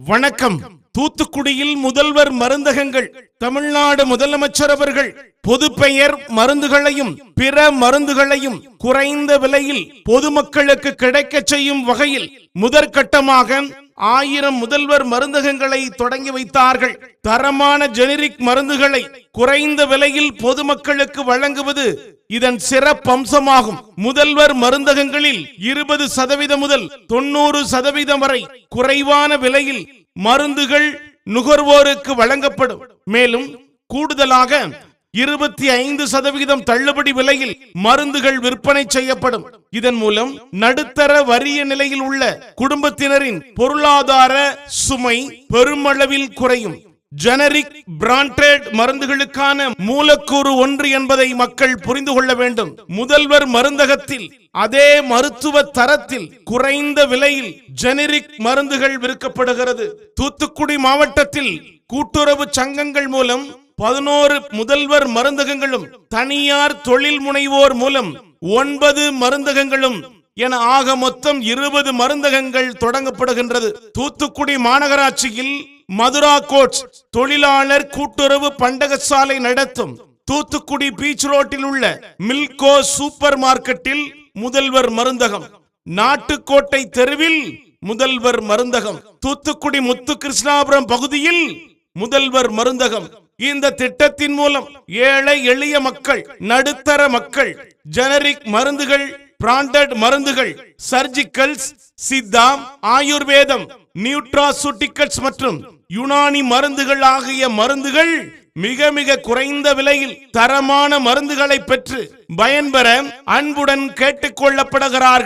வணக்கம். தூத்துக்குடியில் முதல்வர் மருந்தகங்கள் தமிழ்நாடு முதலமைச்சர் அவர்கள் பொது பெயர் மருந்துகளையும் பிற மருந்துகளையும் குறைந்த விலையில் பொதுமக்களுக்கு கிடைக்கச் செய்யும் வகையில் முதற்கட்டமாக ஆயிரம் முதல்வர் மருந்தகங்களை தொடங்கி வைத்தார்கள். தரமான ஜெனரிக் மருந்துகளை குறைந்த விலையில் பொதுமக்களுக்கு வழங்குவது இதன் சிறப்பம்சமாகும் முதல்வர் மருந்தகங்களில் இருபது சதவீதம் முதல் தொண்ணூறு சதவீதம் வரை குறைவான விலையில் மருந்துகள் நுகர்வோருக்கு வழங்கப்படும். மேலும் கூடுதலாக இருபத்தி ஐந்து சதவிகிதம் தள்ளுபடி விலையில் மருந்துகள் விற்பனை செய்யப்படும். இதன் மூலம் நடுத்தர வறிய நிலையில் உள்ள குடும்பத்தினரின் பொருளாதார சுமை பெருமளவில் குறையும். ஜெனரிக் பிராண்டட் மருந்துகளுக்கான மூலக்கூறு ஒன்று என்பதை மக்கள் புரிந்து கொள்ள வேண்டும். முதல்வர் மருந்தகத்தில் அதே மருத்துவ தரத்தில் குறைந்த விலையில் ஜெனரிக் மருந்துகள் விற்கப்படுகிறது. தூத்துக்குடி மாவட்டத்தில் கூட்டுறவு சங்கங்கள் மூலம் பதினோரு முதல்வர் மருந்தகங்களும் தனியார் தொழில் முனைவோர் மூலம் ஒன்பது மருந்தகங்களும் என ஆக மொத்தம் இருபது மருந்தகங்கள் தொடங்கப்படுகின்றது. தூத்துக்குடி மாநகராட்சியில் மதுரா கோட்ஸ் தொழிலாளர் கூட்டுறவு பண்டகசாலை நடத்தும் தூத்துக்குடி பீச் ரோட்டில் உள்ள மில்கோ சூப்பர் மார்க்கெட்டில் முதல்வர் மருந்தகம். நாட்டுக்கோட்டை தெருவில் முதல்வர் மருந்தகம். தூத்துக்குடி முத்து கிருஷ்ணாபுரம் பகுதியில் முதல்வர் மருந்தகம். இந்த திட்டத்தின் மூலம் ஏழை எளிய மக்கள் நடுத்தர மக்கள் ஜெனரிக் மருந்துகள் பிராண்டட் மருந்துகள் சர்ஜிக்கல்ஸ் சித்தாம் ஆயுர்வேதம் நியூட்ராசூட்டிக்கல்ஸ் மற்றும் யுனானி மருந்துகள் ஆகிய மருந்துகள் மிக மிக குறைந்த விலையில் தரமான மருந்துகளை பெற்று பயன்பெற அன்புடன் கேட்டுக்கொள்ளப்படுகிறார்கள்